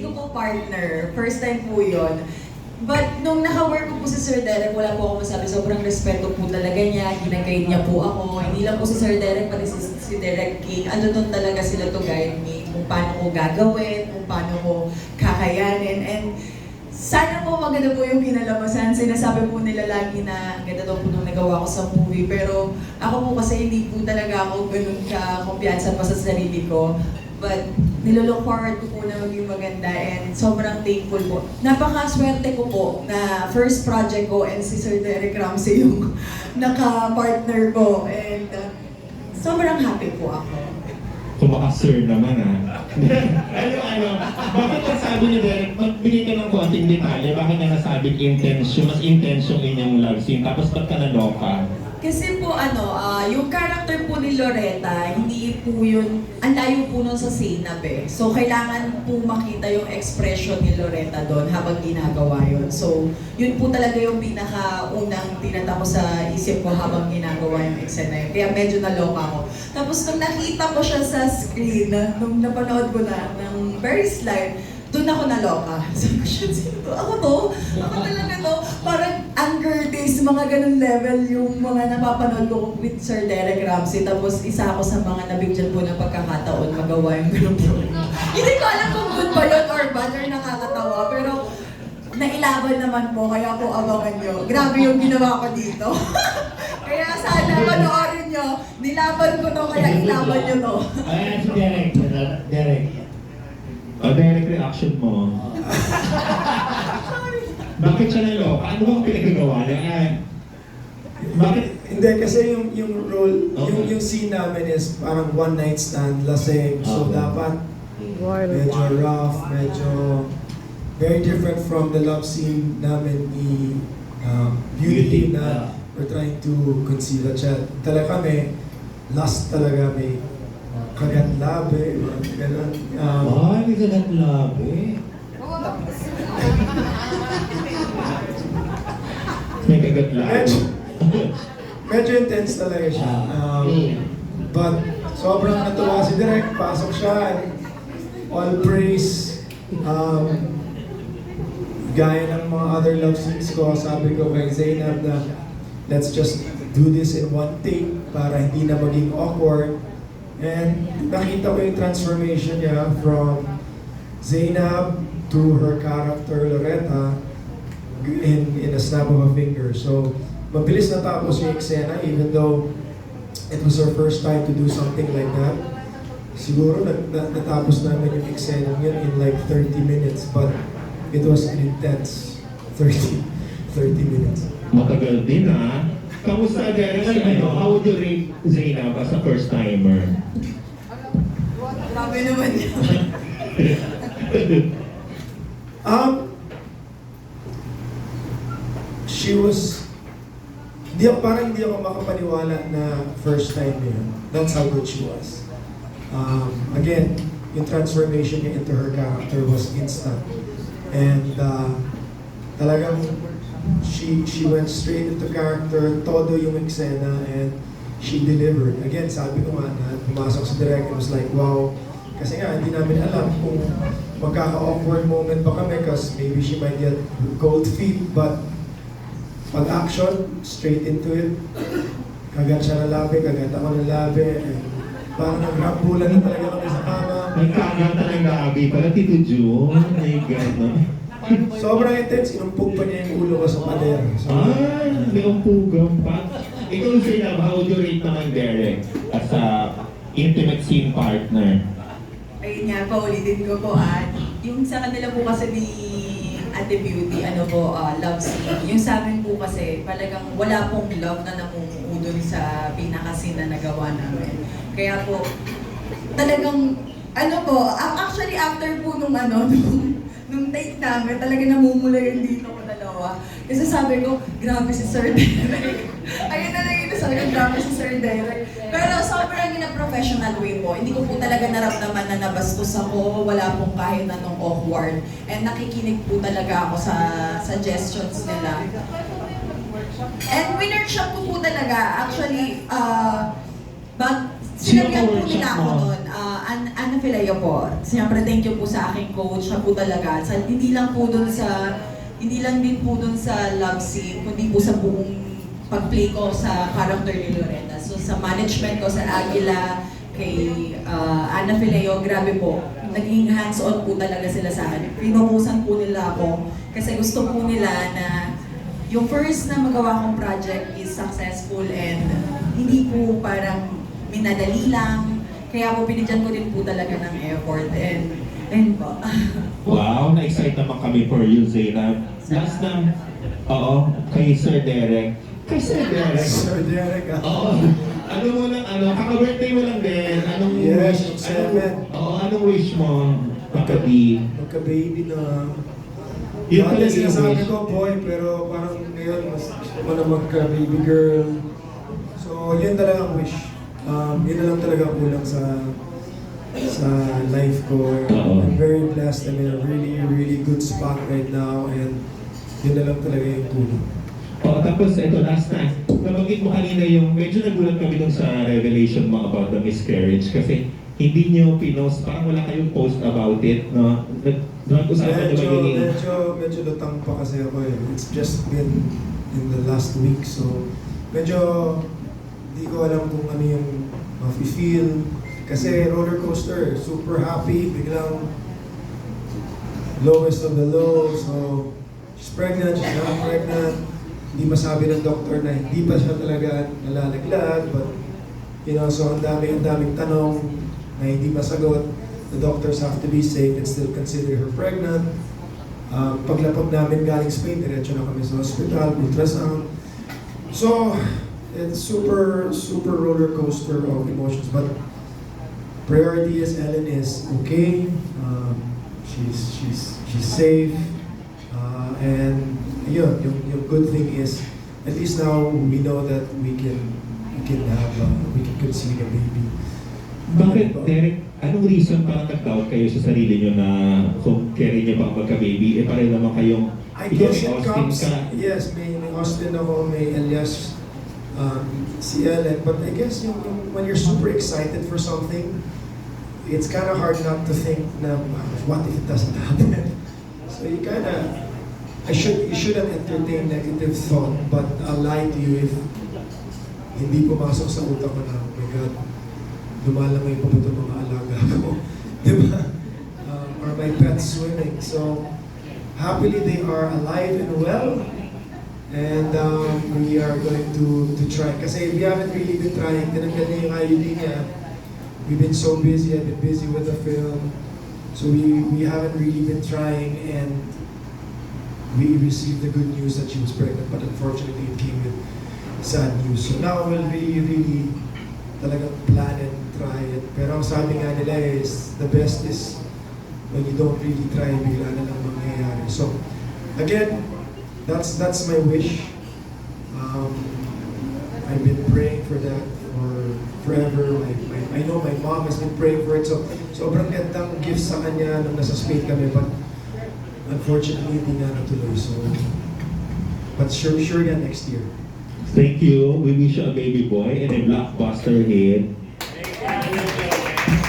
hindi ko po partner. First time po yun. But nung naka-work ko po si Sir Derek, wala po ako masabi. Sobrang respeto po talaga niya. Ginagayad niya po ako. Hindi lang po si Sir Derek, pati si, si Derek King. Ano doon talaga sila to guide me. Kung paano ko gagawin, kung paano ko kakayanin. And sana po maganda po yung kinalabasan. Sinasabi po nila lagi na ang ganda daw po nung nagawa ko sa movie. Pero ako po kasi hindi po talaga ako ganun ka-kumpiyansa pa sa sarili ko. But nilolook forward ko po na maging maganda and sobrang thankful po. Napakaswerte ko po na first project ko and si Sir Derek Ramsey yung naka-partner ko. And uh, sobrang happy po ako. Kumaka-sir naman ah. ano, ano, bakit ang sabi ni Derek, magbigay ka ng konting detalye, bakit niya nasabing intense, mas intense yung inyong love scene, tapos ba't ka naloka? Kasi po ano, ah, yung character po ni Loretta, hindi po yun, ang layo po nun sa Zainab eh. So kailangan po makita yung expression ni Loretta doon habang ginagawa yun. So yun po talaga yung pinaka-unang tinatamo sa isip ko habang ginagawa yung eksena yun. Kaya medyo naloka ako. Tapos nung nakita ko siya sa screen, nung napanood ko na ng very slight, doon ako naloka. Sabi ko, shit, sino? Ako to? Ako talaga to? Parang days, mga ganun level yung mga napapanood ko with Sir Derek Ramsey. Tapos isa ako sa mga nabigyan po ng pagkakataon magawa yung ganun po. Hindi ko alam kung good ba yun or bad or nakakatawa. Pero nailaban naman po, kaya po abangan nyo. Grabe yung ginawa ko dito. kaya sana panoorin nyo. Nilaban ko to, kaya ilaban nyo to. Ayan si Derek. Derek. O, Derek, reaction mo. bakit siya naloka? Ano bang pinagagawa niya? Bakit? Hindi, kasi yung, yung role, yung, Okay. yung scene namin is parang one night stand, lasing. So Okay. dapat medyo rough, medyo very different from the love scene namin ni um, Beauty Beauty, na we're trying to conceive a child. Talaga kami, last talaga may kagat labi, ganun. Um, Ay, may ganat labi. May kagat lang. medyo, medyo intense talaga siya. Um, but sobrang natuwa si Direk, pasok siya, all praise. Um, gaya ng mga other love scenes ko, sabi ko kay Zainab na let's just do this in one take para hindi na maging awkward. And nakita ko yung transformation niya from Zainab to her character Loretta in in a snap of a finger. So, mabilis natapos yung eksena even though it was our first time to do something like that. Siguro nat nat- natapos namin yung eksena yun in like 30 minutes but it was an intense 30 30 minutes. Matagal din ah. Kamusta, Derek? Ano, how would you rate Zainab as a first-timer? Grabe naman yun. Um, she was, di, parang hindi ako makapaniwala na first time yun. That's how good she was. Um, again, yung transformation niya into her character was instant. And uh, talagang she she went straight into character, todo yung eksena, and she delivered. Again, sabi ko nga na pumasok sa direct, was like, wow. Kasi nga, hindi namin alam kung magkaka-awkward moment ba kami kasi maybe she might get cold feet, but pag action, straight into it. Kagat siya ng labi, kagat ako ng labi, and parang nagrambulan na talaga kami sa kama. Nagkagata ng gabi pala, Tito June. My God, no? Sobrang intense, inumpog pa niya yung ulo ko sa pader. So, Ay, may umpugang pa. Ikaw, Zainab, how would you rate naman Derek as a intimate scene partner? Ayun nga, paulitin ko po ah. Yung sa kanila po kasi ni Ate Beauty, ano po, ah, love scene. Yung sa amin po kasi, talagang wala pong love na namumuudol sa pinaka-scene na nagawa namin. Kaya po, talagang, ano po, actually after po nung ano, nung, nung date namin, talaga namumula yung dito ko dalawa. Kasi sabi ko, grabe si Sir Derek. Ayun na sabi ko, grabe si Sir Derek. Pero sobrang in a professional way po. Hindi ko po talaga naramdaman na nabastos ako. Wala pong kahit anong awkward. And nakikinig po talaga ako sa suggestions nila. And winner-shop ko po talaga. Actually, uh, bag, sinagyan po nila ako noon. Uh, An Ana Fileo po. Siyempre, thank you po sa aking coach. Siya po talaga. Sa, hindi lang po dun sa, hindi lang din po dun sa love scene, kundi po sa buong pag-play ko sa character ni Loretta. So sa management ko sa Aguila, kay uh, Ana Fileo, grabe po. Naging hands-on po talaga sila sa akin. Pinumusan po nila ako kasi gusto po nila na yung first na magawa kong project is successful and hindi po parang minadali lang. Kaya po binigyan ko din po talaga ng effort and and po. Wow, na-excite naman kami for you, Zainab. Last na, oo, kay Sir Derek. Kay Sir Derek. Sir Derek, ah. Oo. Ano mo lang, ano, kaka-birthday mo lang din. Anong Yes, wish? seven. Anong, oo, anong wish mo? Pagkabi. Magka-baby na. Yun Dati pala yung sinasabi wish. ko, boy, pero parang ngayon mas gusto ko na magka-baby girl. So, yun talaga ang wish. Um, yun na lang talaga ang kulang sa sa life ko. Oo. I'm very blessed. I'm in a really, really good spot right now and yun na lang talaga yung kulang. Oo, tapos ito, last na. Nabanggit mo kanina yung, medyo nagulat kami dun sa revelation mo about the miscarriage kasi hindi nyo pinost, parang wala kayong post about it, no? Nag- Nag-usapan nyo ba Medyo, yun? medyo, medyo lutang pa kasi ako eh. It's just been in the last week, so medyo di ko alam kung ano yung mafe-feel. Kasi roller coaster, super happy, biglang lowest of the low. So, she's pregnant, she's not pregnant. Hindi masabi ng doktor na hindi pa siya talaga nalalaglag, but you know, so ang dami, ang daming tanong na hindi masagot. The doctors have to be safe and still consider her pregnant. Um, paglapag namin galing Spain, diretso na kami sa hospital, ultrasound. So, it's super, super roller coaster of emotions. But priority is Ellen is okay. Um, she's, she's, she's safe. Uh, and yun, yung, yung good thing is, at least now we know that we can, we can have, uh, we can conceive a baby. Bakit, Derek, anong reason parang nag-doubt kayo sa sarili nyo na kung carry nyo bang magka-baby, eh pareho naman kayong, I guess it comes, ka. yes, may, may Austin ako, may Elias, um, si Ellen, but I guess yung, yung, when you're super excited for something, it's kind of hard not to think na, what if it doesn't happen? So you kind of, I should, you shouldn't entertain negative thought, but I'll lie to you if hindi pumasok sa utak ko na, oh my God, lumalamay pa ba mga alaga ko? Di? Um, or my pets swimming. So, happily they are alive and well. And um, we are going to to try. Kasi we haven't really been trying. Tinanggal niya yung IUD niya. We've been so busy. I've been busy with the film. So we, we haven't really been trying. And we received the good news that she was pregnant. But unfortunately, it came with sad news. So now we'll really, really talagang plan and try it. Pero ang sabi nga nila is, the best is when you don't really try, bigla na lang mangyayari. So, again, that's that's my wish. Um, I've been praying for that for forever. My, my, I know my mom has been praying for it. So, sobrang gandang gift sa kanya nung nasa Spain kami. But, unfortunately, hindi nga natuloy. So, but sure, sure yan next year. Thank you. We wish you a baby boy and a blockbuster hit.